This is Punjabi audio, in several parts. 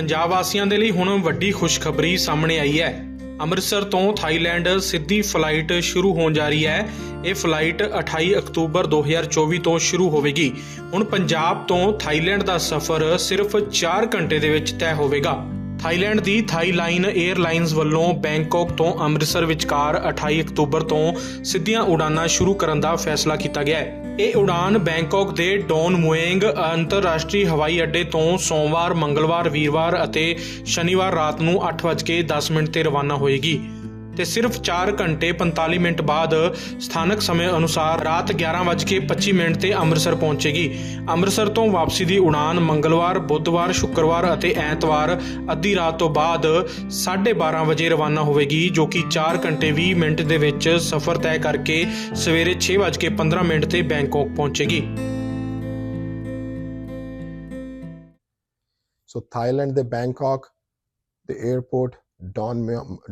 ਪੰਜਾਬ ਵਾਸੀਆਂ ਦੇ ਲਈ ਹੁਣ ਵੱਡੀ ਖੁਸ਼ਖਬਰੀ ਸਾਹਮਣੇ ਆਈ ਹੈ। ਅੰਮ੍ਰਿਤਸਰ ਤੋਂ ਥਾਈਲੈਂਡ ਸਿੱਧੀ ਫਲਾਈਟ ਸ਼ੁਰੂ ਹੋਣ ਜਾ ਰਹੀ ਹੈ। ਇਹ ਫਲਾਈਟ 28 ਅਕਤੂਬਰ 2024 ਤੋਂ ਸ਼ੁਰੂ ਹੋਵੇਗੀ। ਹੁਣ ਪੰਜਾਬ ਤੋਂ ਥਾਈਲੈਂਡ ਦਾ ਸਫ਼ਰ ਸਿਰਫ 4 ਘੰਟੇ ਦੇ ਵਿੱਚ ਤੈਅ ਹੋਵੇਗਾ। ਥਾਈਲੈਂਡ ਦੀ ਥਾਈ ਲਾਈਨ 에ਅਰਲਾਈਨਸ ਵੱਲੋਂ ਬੈਂਕਾਕ ਤੋਂ ਅੰਮ੍ਰਿਤਸਰ ਵਿਚਕਾਰ 28 ਅਕਤੂਬਰ ਤੋਂ ਸਿੱਧੀਆਂ ਉਡਾਨਾਂ ਸ਼ੁਰੂ ਕਰਨ ਦਾ ਫੈਸਲਾ ਕੀਤਾ ਗਿਆ ਹੈ। ਇਹ ਉਡਾਨ ਬੈਂਕਾਕ ਦੇ ਡੌਨ ਮੁਏਂਗ ਅੰਤਰਰਾਸ਼ਟਰੀ ਹਵਾਈ ਅੱਡੇ ਤੋਂ ਸੋਮਵਾਰ, ਮੰਗਲਵਾਰ, ਵੀਰਵਾਰ ਅਤੇ ਸ਼ਨੀਵਾਰ ਰਾਤ ਨੂੰ 8:10 ਮਿੰਟ ਤੇ ਰਵਾਨਾ ਹੋਏਗੀ। ਤੇ ਸਿਰਫ 4 ਘੰਟੇ 45 ਮਿੰਟ ਬਾਅਦ ਸਥਾਨਕ ਸਮੇਂ ਅਨੁਸਾਰ ਰਾਤ 11:25 ਮਿੰਟ ਤੇ ਅੰਮ੍ਰਿਤਸਰ ਪਹੁੰਚੇਗੀ। ਅੰਮ੍ਰਿਤਸਰ ਤੋਂ ਵਾਪਸੀ ਦੀ ਉਡਾਨ ਮੰਗਲਵਾਰ, ਬੁੱਧਵਾਰ, ਸ਼ੁੱਕਰਵਾਰ ਅਤੇ ਐਤਵਾਰ ਅੱਧੀ ਰਾਤ ਤੋਂ ਬਾਅਦ 12:30 ਵਜੇ ਰਵਾਨਾ ਹੋਵੇਗੀ ਜੋ ਕਿ 4 ਘੰਟੇ 20 ਮਿੰਟ ਦੇ ਵਿੱਚ ਸਫ਼ਰ ਤੈਅ ਕਰਕੇ ਸਵੇਰੇ 6:15 ਮਿੰਟ ਤੇ ਬੈਂਕਾਕ ਪਹੁੰਚੇਗੀ। ਸੋ ਥਾਈਲੈਂਡ ਦੇ ਬੈਂਕਾਕ ਦੇ airport Don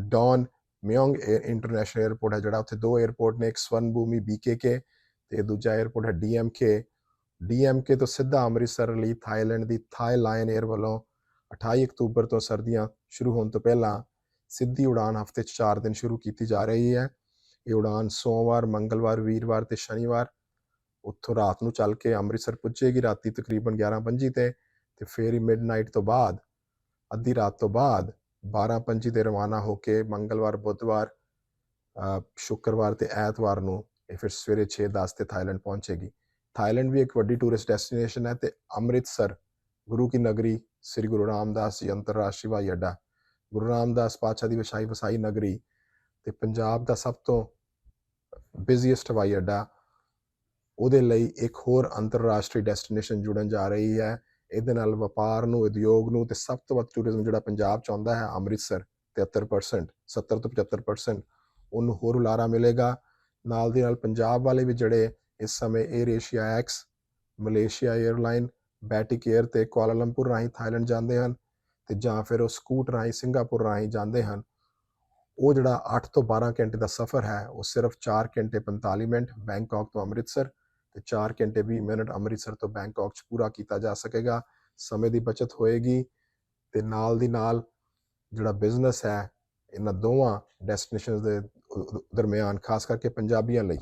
Don Mueang international airport ਹੈ, ਜਿਹੜਾ ਉੱਥੇ ਦੋ 에어ਪੋਰਟ ਨੇ ਇੱਕ ਸਵਨਭੂਮੀ ਬੀਕੇਕੇ ਤੇ ਦੂਜਾ 에어ਪੋਰਟ ਹੈ ਡੀਐਮਕੇ ਡੀਐਮਕੇ ਤੋਂ ਸਿੱਧਾ ਅੰਮ੍ਰਿਤਸਰ ਲਈ ਥਾਈਲੈਂਡ ਦੀ ਥਾਈ ਲਾਇਨ 에ਅਰ ਵੱਲੋਂ 28 ਅਕਤੂਬਰ ਤੋਂ ਸਰਦੀਆਂ ਸ਼ੁਰੂ ਹੋਣ ਤੋਂ ਪਹਿਲਾਂ ਸਿੱਧੀ ਉਡਾਨ ਹਫ਼ਤੇ 'ਚ 4 ਦਿਨ ਸ਼ੁਰੂ ਕੀਤੀ ਜਾ ਰਹੀ ਹੈ। ਇਹ ਉਡਾਨ ਸੋਮਵਾਰ, ਮੰਗਲਵਾਰ, ਵੀਰਵਾਰ ਤੇ ਸ਼ਨੀਵਾਰ ਉੱਥੋਂ ਰਾਤ ਨੂੰ ਚੱਲ ਕੇ ਅੰਮ੍ਰਿਤਸਰ ਪੁੱਜੇਗੀ, ਰਾਤੀ ਤਕਰੀਬਨ 11:25 ਤੇ ਤੇ ਫੇਰ ਹੀ ਮਿਡਨਾਈਟ ਤੋਂ ਬਾਅਦ, ਅੱਧੀ ਰਾਤ ਤੋਂ ਬਾਅਦ 12:25 ਤੇ ਰਵਾਨਾ ਹੋ ਕੇ ਮੰਗਲਵਾਰ ਬੁੱਧਵਾਰ ਅ, ਸ਼ੁੱਕਰਵਾਰ ਤੇ ਐਤਵਾਰ ਨੂੰ ਇਹ ਫਿਰ ਸਵੇਰੇ 6:10 ਤੇ ਥਾਈਲੈਂਡ ਪਹੁੰਚੇਗੀ। ਥਾਈਲੈਂਡ ਵੀ ਇੱਕ ਵੱਡੀ ਟੂਰਿਸਟ ਡੈਸਟੀਨੇਸ਼ਨ ਹੈ ਤੇ ਅੰਮ੍ਰਿਤਸਰ ਗੁਰੂ ਕੀ ਨਗਰੀ ਸ੍ਰੀ ਗੁਰੂ ਰਾਮਦਾਸ ਜੀ ਅੰਤਰਰਾਸ਼ਟਰੀ ਹਵਾਈ ਅੱਡਾ ਗੁਰੂ ਰਾਮਦਾਸ ਪਾਤਸ਼ਾਹ ਦੀ ਵਸਾਈ ਵਸਾਈ ਨਗਰੀ ਤੇ ਪੰਜਾਬ ਦਾ ਸਭ ਤੋਂ ਬਿਜ਼ੀਐਸਟ ਹਵਾਈ ਅੱਡਾ। ਉਹਦੇ ਲਈ ਇੱਕ ਹੋਰ ਅੰਤਰਰਾਸ਼ਟਰੀ ਡੈਸਟੀਨੇਸ਼ਨ ਜੁੜਨ ਜਾ ਰਹੀ ਹੈ ਇਹਦੇ ਨਾਲ ਵਪਾਰ ਨੂੰ, ਉਦਯੋਗ ਨੂੰ ਤੇ ਸਭ ਤੋਂ ਵੱਧ ਟੂਰਿਜ਼ਮ ਜਿਹੜਾ ਪੰਜਾਬ ਚ ਆਉਂਦਾ ਹੈ, ਅੰਮ੍ਰਿਤਸਰ 73% 70 ਤੋਂ 75% ਉਹਨੂੰ ਹੋਰ ਉਲਾਰਾ ਮਿਲੇਗਾ। ਨਾਲ ਦੇ ਨਾਲ ਪੰਜਾਬ ਵਾਲੇ ਵੀ ਜਿਹੜੇ ਇਸ ਸਮੇਂ Air Asia X Malaysia airline Batik Air ਤੇ ਕੁਆਲਾਲੰਪੁਰ ਰਾਹੀਂ ਥਾਈਲੈਂਡ ਜਾਂਦੇ ਹਨ ਤੇ ਜਾਂ ਫਿਰ ਉਹ ਸਕੂਟ ਰਾਹੀਂ ਸਿੰਗਾਪੁਰ ਰਾਹੀਂ ਜਾਂਦੇ ਹਨ। ਉਹ ਜਿਹੜਾ 8 ਤੋਂ 12 ਘੰਟੇ ਦਾ ਸਫ਼ਰ ਹੈ, ਉਹ ਸਿਰਫ 4 ਘੰਟੇ 45 ਮਿੰਟ ਬੈਂਕਾਕ ਤੋਂ ਅੰਮ੍ਰਿਤਸਰ ਤੇ 4 ਘੰਟੇ 20 ਮਿੰਟ ਅੰਮ੍ਰਿਤਸਰ ਤੋਂ ਬੈਂਕਾਕ ਚ ਪੂਰਾ ਕੀਤਾ ਜਾ ਸਕੇਗਾ। ਸਮੇਂ ਦੀ ਬਚਤ ਹੋਏਗੀ ਤੇ ਨਾਲ ਦੀ ਨਾਲ ਜਿਹੜਾ ਬਿਜ਼ਨਸ ਹੈ, ਇਹਨਾਂ ਦੋਵਾਂ ਡੈਸਟੀਨੇਸ਼ਨਸ ਦੇ ਦਰਮਿਆਨ, ਖਾਸ ਕਰਕੇ ਪੰਜਾਬੀਆਂ ਲਈ,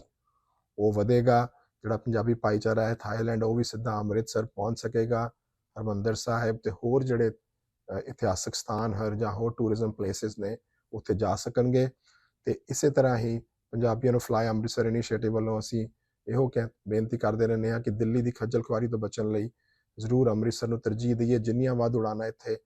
ਉਹ ਵਧੇਗਾ। ਜਿਹੜਾ ਪੰਜਾਬੀ ਭਾਈਚਾਰਾ ਹੈ, ਥਾਈਲੈਂਡ, ਉਹ ਵੀ ਸਿੱਧਾ ਅੰਮ੍ਰਿਤਸਰ ਪਹੁੰਚ ਸਕੇਗਾ। ਹਰਮੰਦਰ ਸਾਹਿਬ ਤੇ ਹੋਰ ਜਿਹੜੇ ਇਤਿਹਾਸਕ ਸਥਾਨ ਹਨ ਜਾਂ ਹੋਰ ਟੂਰਿਜ਼ਮ ਪਲੇਸਿਸ ਨੇ, ਉੱਥੇ ਜਾ ਸਕਣਗੇ। ਤੇ ਇਸੇ ਤਰ੍ਹਾਂ ਹੀ ਪੰਜਾਬੀਆਂ ਨੂੰ ਫਲਾਈ ਅੰਮ੍ਰਿਤਸਰ ਇਨੀਸ਼ੀਏਟਿਵ ਵੱਲੋਂ ਅਸੀਂ ਇਹੋ ਕਹਿ, ਬੇਨਤੀ ਕਰਦੇ ਰਹਿੰਦੇ ਹਾਂ ਕਿ ਦਿੱਲੀ ਦੀ ਖੱਜਲ ਖੁਆਰੀ ਤੋਂ ਬਚਣ ਲਈ ਜ਼ਰੂਰ ਅੰਮ੍ਰਿਤਸਰ ਨੂੰ ਤਰਜੀਹ ਦਈਏ। ਜਿੰਨੀਆਂ ਵੱਧ ਉਡਾਨਾਂ ਇੱਥੇ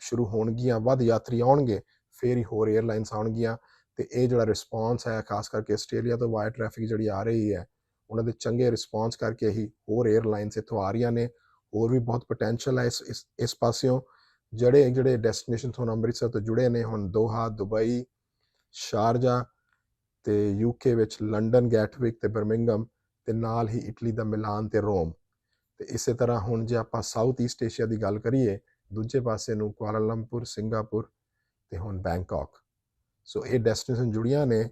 ਸ਼ੁਰੂ ਹੋਣਗੀਆਂ, ਵੱਧ ਯਾਤਰੀ ਆਉਣਗੇ, ਫੇਰ ਹੀ ਹੋਰ 에ਅਰਲਾਈਨਸ ਆਉਣਗੀਆਂ ਤੇ ਇਹ ਜਿਹੜਾ ਰਿਸਪਾਂਸ ਹੈ, ਖਾਸ ਕਰਕੇ ਆਸਟ੍ਰੇਲੀਆ ਤੋਂ ਵਾਇਰ ਟ੍ਰੈਫਿਕ ਜਿਹੜੀ ਆ ਰਹੀ ਹੈ, ਉਹਨਾਂ ਦੇ ਚੰਗੇ ਰਿਸਪਾਂਸ ਕਰਕੇ ਹੀ ਹੋਰ 에ਅਰਲਾਈਨਸ ਇੱਥੋਂ ਆ ਰਹੀਆਂ ਨੇ। ਹੋਰ ਵੀ ਬਹੁਤ ਪੋਟੈਂਸ਼ੀਅਲ ਹੈ ਇਸ ਇਸ ਇਸ ਪਾਸਿਓਂ। ਜਿਹੜੇ ਜਿਹੜੇ ਡੈਸਟੀਨੇਸ਼ਨ ਤੋਂ ਅੰਮ੍ਰਿਤਸਰ ਤੋਂ ਜੁੜੇ ਨੇ, ਹੁਣ ਦੋਹਾ, ਦੁਬਈ, ਸ਼ਾਰਜਾ ਤੇ ਯੂਕੇ ਵਿੱਚ ਲੰਡਨ ਗੈਟਵਿਕ ਤੇ ਬਰਮਿੰਗਮ ਤੇ ਨਾਲ ਹੀ ਇਟਲੀ ਦਾ ਮਿਲਾਨ ਤੇ ਰੋਮ ਤੇ ਇਸੇ ਤਰ੍ਹਾਂ ਹੁਣ ਜੇ ਆਪਾਂ ਸਾਊਥ ਈਸਟ ਏਸ਼ੀਆ ਦੀ ਗੱਲ ਕਰੀਏ, ਦੂਜੇ ਪਾਸੇ ਨੂੰ ਕੁਆਲਾਲੰਪੁਰ ਸਿੰਗਾਪੁਰ ਤੇ ਹੁਣ ਬੈਂਕਾਕ ਸੋ ਇਹ ਡੈਸਟੀਨੇਸ਼ਨ ਜੁੜੀਆਂ ਨੇ।